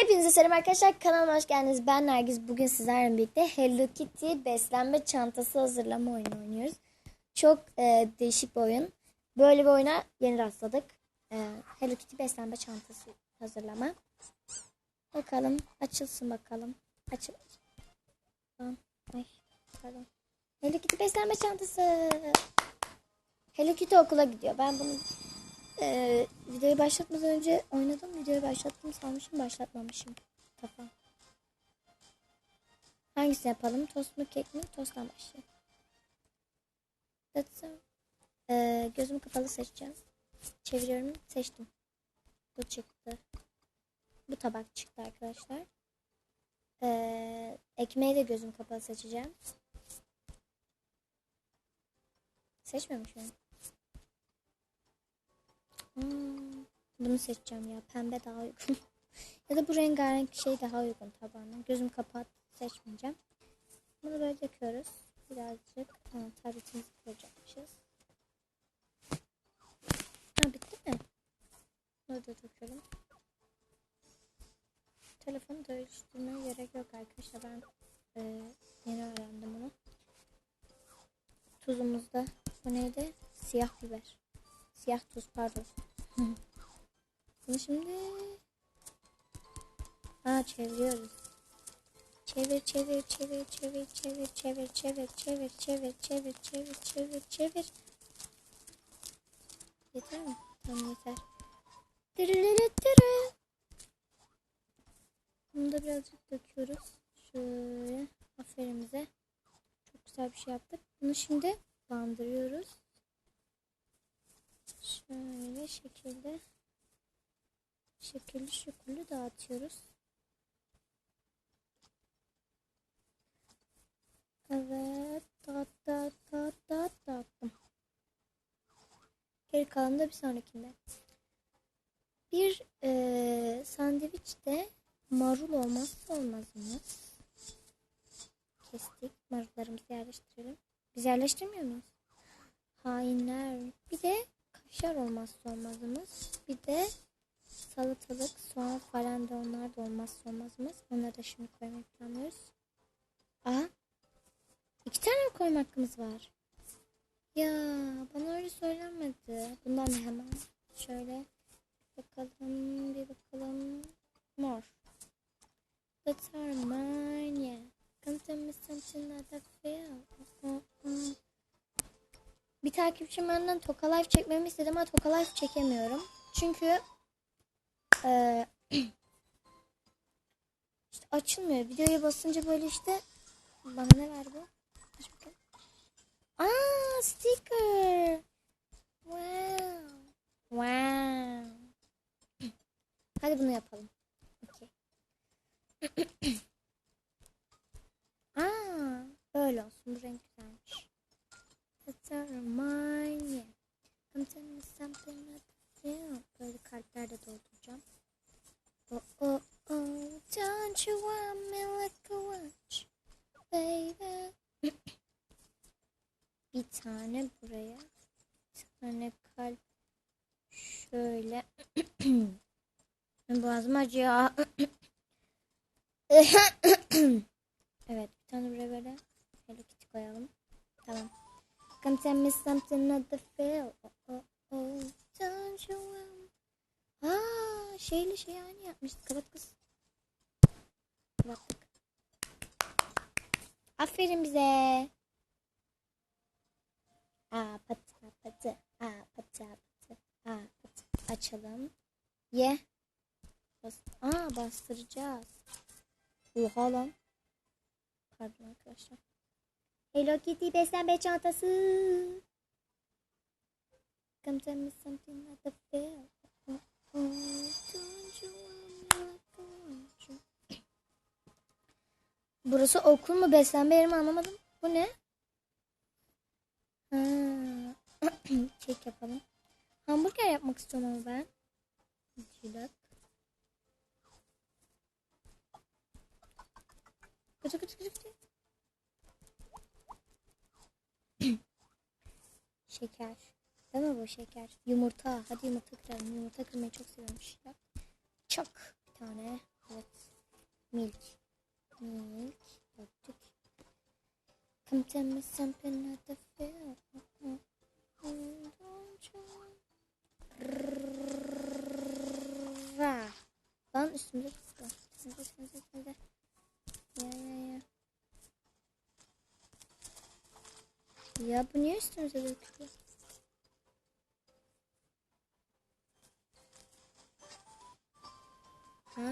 Hepinize selam arkadaşlar. Kanalıma hoş geldiniz. Ben Nergiz. Bugün sizlerle birlikte Hello Kitty beslenme çantası hazırlama oyunu oynuyoruz. Çok e, değişik bir oyun. Böyle bir oyuna yeni rastladık. E, Hello Kitty beslenme çantası hazırlama. Bakalım. Açılsın bakalım. Açıl. Ay, pardon. Hello Kitty beslenme çantası. Hello Kitty okula gidiyor. Ben bunu ee, videoyu başlatmadan önce oynadım. Videoyu başlattım sanmışım başlatmamışım. Tamam. Hangisini yapalım? Tost mu kek mi? Tosttan başlayalım. That's all. Ee, gözümü kapalı seçeceğim. Çeviriyorum. Seçtim. Bu çıktı. Bu tabak çıktı arkadaşlar. Ee, ekmeği de gözüm kapalı seçeceğim. Seçmemiş miyim? Hmm, bunu seçeceğim ya. Pembe daha uygun. ya da bu rengarenk şey daha uygun tabağına. Gözüm kapat seçmeyeceğim. Bunu böyle döküyoruz. Birazcık ha, tabletimizi koyacakmışız. Ha bitti mi? Bunu da dökelim. Telefonu dönüştürmeye gerek yok arkadaşlar. Ben e, yeni öğrendim bunu. Tuzumuzda bu neydi? Siyah biber. Siyah tuz pardon. Bunu şimdi Aa çeviriyoruz. Çevir çevir çevir çevir çevir çevir çevir çevir çevir çevir çevir çevir çevir. Yeter mi? Tamam yeter. Dırırırırırı. Bunu da birazcık döküyoruz. Şöyle aferimize. Çok güzel bir şey yaptık. Bunu şimdi bandırıyoruz. Şöyle şekilde şekilli şekilli dağıtıyoruz. Evet. Dağıt dağıt dağıt dağıt dağıttım. Geri kalanı da bir sonrakinde. Bir e, sandviçte marul olmazsa olmazımız. Kestik. Marullarımızı yerleştirelim. Biz yerleştirmiyor muyuz? Hainler. Bir de kaşar olmazsa olmazımız. Bir de salatalık, soğan falan da onlar da olmazsa olmazımız. Onları da şimdi koymayı planlıyoruz. Aha. İki tane mi koyma hakkımız var? Ya bana öyle söylenmedi. Bundan da hemen şöyle bakalım bir bakalım. Mor. That's our mine, yeah. Come tell me something that I feel. Uh, uh. Bir takipçim benden Toka Life çekmemi istedi ama Toka Life çekemiyorum. Çünkü eee işte açılmıyor. Videoya basınca böyle işte bana ne? Aç bakayım. Aa sticker. Wow. Wow. Hadi bunu yapalım. Okey. Aa, böyle olsun. Bu renk. That's our mine. Yeah. Come tell me something I feel. Böyle kalpler de dolduracağım. Oh oh oh. Don't you want me like a watch? Baby. Bir tane buraya. Bir tane kalp. Şöyle. Boğazım acıyor. evet. Bir tane buraya böyle. Hello koyalım. Tamam. Come tell me something that I feel. Oh, oh, oh. Aa, şeyli şey aynı yapmıştık. Kapat kız. Kapattık. Aferin bize. Aa patı patı. Aa patı patı. Aa patı. Açalım. Ye. Bas Aa bastıracağız. Oha lan. Pardon arkadaşlar. Hello Kitty beslenme çantası. Come tell me something that I feel. Burası okul mu beslenme yeri mi anlamadım. Bu ne? Ha. Kek yapalım. Hamburger yapmak istiyorum ama ben. Cilat. Gıcı gıcı gıcı gıcı. Şeker. Değil mi bu şeker? Yumurta. Hadi yumurta kıralım. Yumurta kırmayı çok seviyorum. Şirak. Çak. Bir tane. Evet. Milk. Milk. Döktük. Come tell me something to feel. Ra. Lan üstümüze tuttu. Üstümüze üstümüze üstümüze. Ya ya ya. Ya bu niye üstümüze dökülüyor? Ha.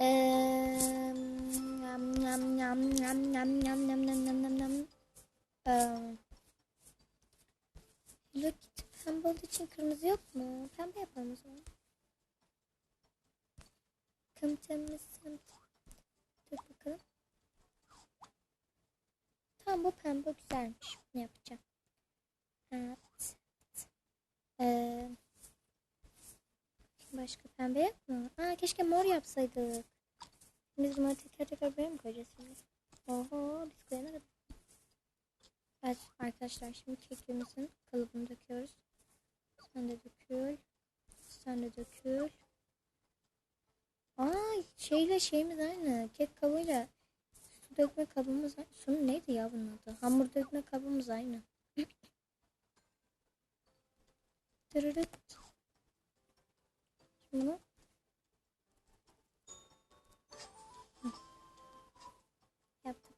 Eee, Yam yam yam yam yam yam yam yam yam yam pembe olduğu için kırmızı yok mu? Pembe yapalım o zaman. Kım temiz. Dur bakalım. Tamam bu pembe güzelmiş. Ne yapacağım? Evet. Eee Başka pembe yok mu? Aa keşke mor yapsaydık. Biz bunları tekrar tekrar buraya mı koyacağız şimdi? Oho biz koyana kadar. Evet arkadaşlar şimdi kekimizin kalıbını döküyoruz. Sen de dökül. Sen de dökül. Aa şeyle şeyimiz aynı. Kek kabıyla dökme kabımız aynı. Su neydi ya bunun adı? Hamur dökme kabımız aynı. Bunu Hı. yaptık.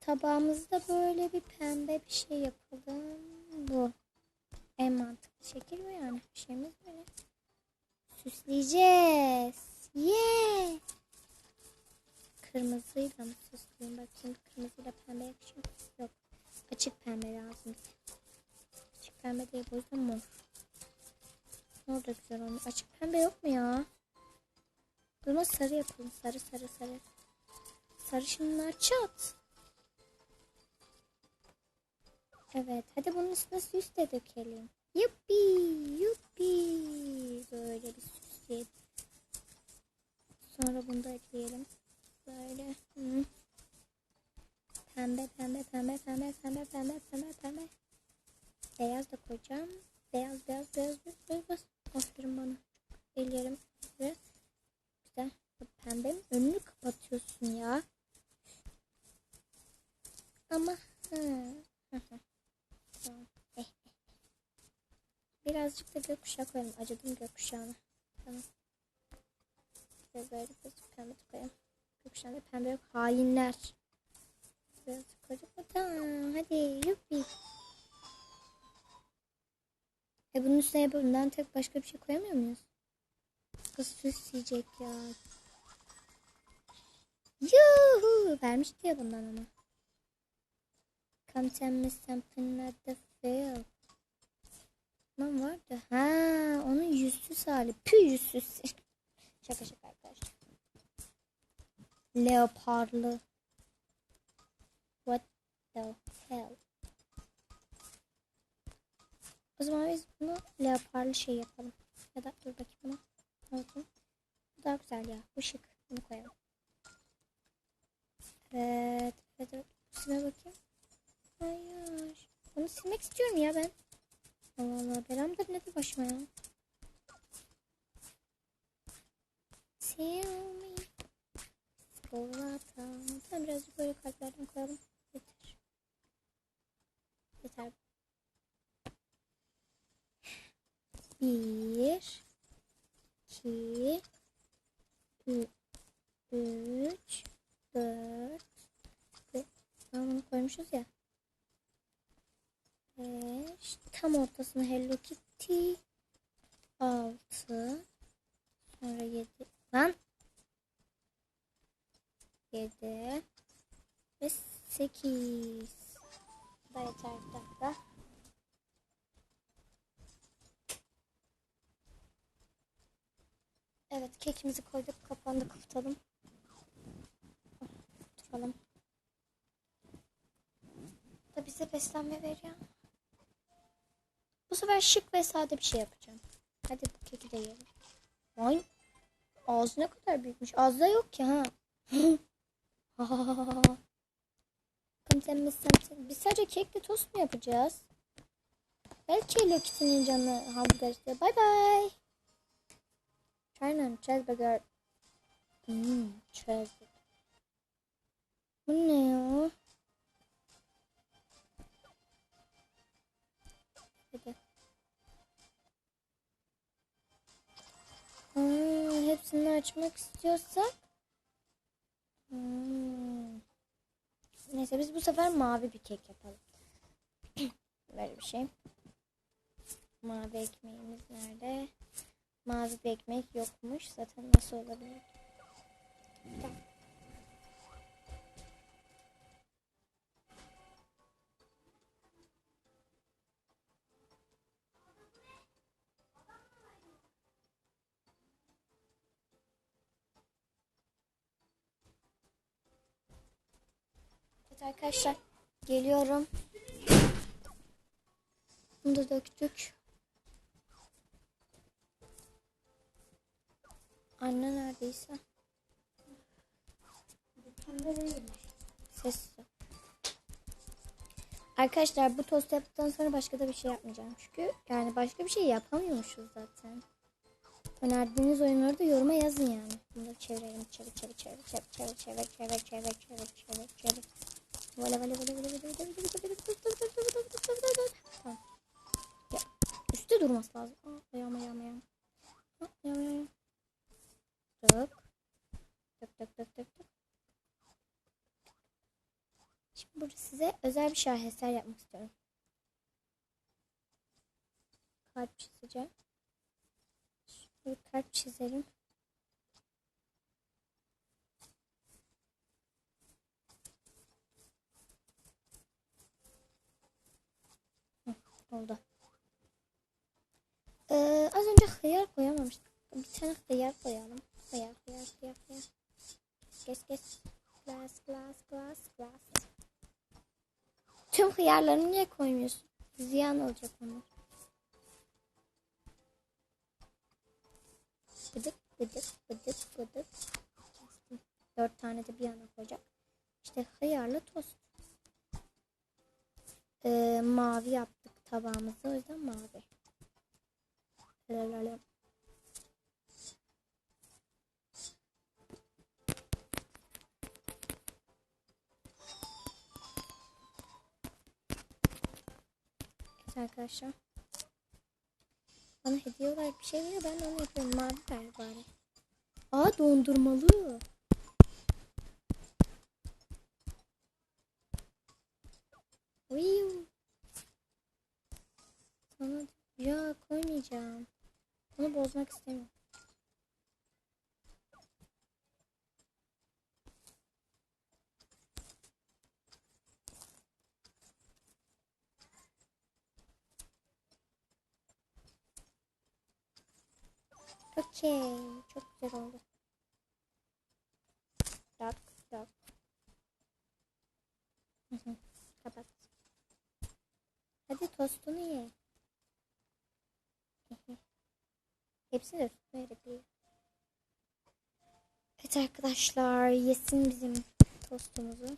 Tabağımızda böyle bir pembe bir şey yapalım. Bu. En mantıklı şekil bu yani. Bir şeyimiz böyle. Süsleyeceğiz. Yeah. Kırmızıyla mı süsleyeyim? Bakayım kırmızıyla pembe yakışıyor. Yok. Açık pembe lazım. Açık pembe değil. Bu yüzden mor. Mor da güzel olmuş. Açık pembe yok mu ya? Zaman sarı yapalım. Sarı sarı sarı. Sarışınlar çat. Evet. Hadi bunun üstüne süs de dökelim. Yuppi yuppi. Böyle bir süsleyelim. Sonra bunu da ekleyelim. Böyle. Hı. Pembe pembe pembe pembe pembe pembe pembe pembe. Beyaz da koyacağım. Beyaz beyaz beyaz beyaz beyaz. beyaz. Aferin bana. Ellerim ve güzel. Pembenin önünü kapatıyorsun ya. Ama. Tamam. Eh, eh. Birazcık da gökkuşağı koyalım. Acıdım gökkuşağına. Tamam. Biraz böyle biraz pembe koyalım. Gökkuşağında pembe yok. Hainler. Biraz koyduk mu? Tamam. Hadi yuppi. E bunun üstüne bundan tek başka bir şey koyamıyor muyuz? Kız süsleyecek ya. Yuhu! Vermişti ya bundan ama. Come tell me something not the fail. Lan vardı. Ha, onun yüzsüz hali. Pü yüzsüz. şaka şaka. Leoparlı. What the hell? O zaman biz bunu leoparlı şey yapalım. Ya da dur bakayım bunu. Olsun. Bu daha güzel ya. Bu şık. Bunu koyalım. Evet. Evet. evet. Silme bakayım. Hayır. Bunu silmek istiyorum ya ben. Allah Allah. Beram da nedir başıma ya. Tell 5 tam ortasına Hello Kitty. 6 sonra 7 lan. 7 ve 8 da yeter bir dakika. Evet kekimizi koyduk kapağını kapatalım Oturalım. Da bize beslenme ver ya bu sefer şık ve sade bir şey yapacağım. Hadi bu keki de yiyelim. Ay ağzı ne kadar büyükmüş. Ağzı yok ki ha. Biz sadece kekle tost mu yapacağız? Belki Hello canı hamburger istiyor. Bye bye. China cheeseburger. Hmm, cheeseburger. Bu ne ya? Hadi. Hmm, hepsini açmak istiyorsak. Hmm. Neyse biz bu sefer mavi bir kek yapalım. Böyle bir şey. Mavi ekmeğimiz nerede? Mavi bir ekmek yokmuş. Zaten nasıl olabilir? Tamam. Arkadaşlar geliyorum. Bunu da döktük. Anne neredeyse. Ses. Arkadaşlar bu tost yaptıktan sonra başka da bir şey yapmayacağım. Çünkü yani başka bir şey yapamıyormuşuz zaten. Önerdiğiniz oyunları da yoruma yazın yani. Bunu da çevirelim. Çevir çevir çevir çevir çevir çevir çevir çevir çevir çevir çevir. Vale vale vale vale vale vale Tamam. Ya, üstte durması lazım. Aa, ayağım ayağım ayağım. Aa, ayağım ayağım. Dök. Dök dök dök dök dök. Şimdi burada size özel bir şaheser yapmak istiyorum. Kalp çizeceğim. Şöyle kalp çizelim. Oldu. Ee, az önce hıyar koyamamıştık. Bir tane hıyar koyalım. Hıyar, hıyar, hıyar, hıyar. Kes, kes. Glass, glass, glass, glass. Tüm hıyarlarını niye koymuyorsun? Ziyan olacak onlar. Bıdık, bıdık, bıdık, bıdık. Dört tane de bir yana koyacak. İşte hıyarlı tost. Ee, mavi yaptık tabağımızı. O yüzden mavi. Lalalala. Evet arkadaşlar. Bana hediye olarak bir şey veriyor. Ben de onu yapıyorum. Mavi ver bari. Aa dondurmalı. Bozmak istemiyorum. Okey. Çok güzel oldu. Tak tak. Kapat. Hadi tostunu ye. Hepsini de. Evet arkadaşlar yesin bizim tostumuzu.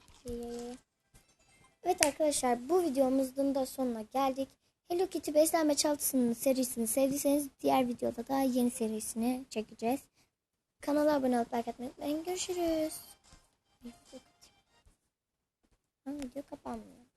Evet arkadaşlar bu videomuzun da sonuna geldik. Hello Kitty beslenme çaltısının serisini sevdiyseniz diğer videoda da yeni serisini çekeceğiz. Kanala abone olup like atmayı unutmayın. Görüşürüz. Video kapanmıyor.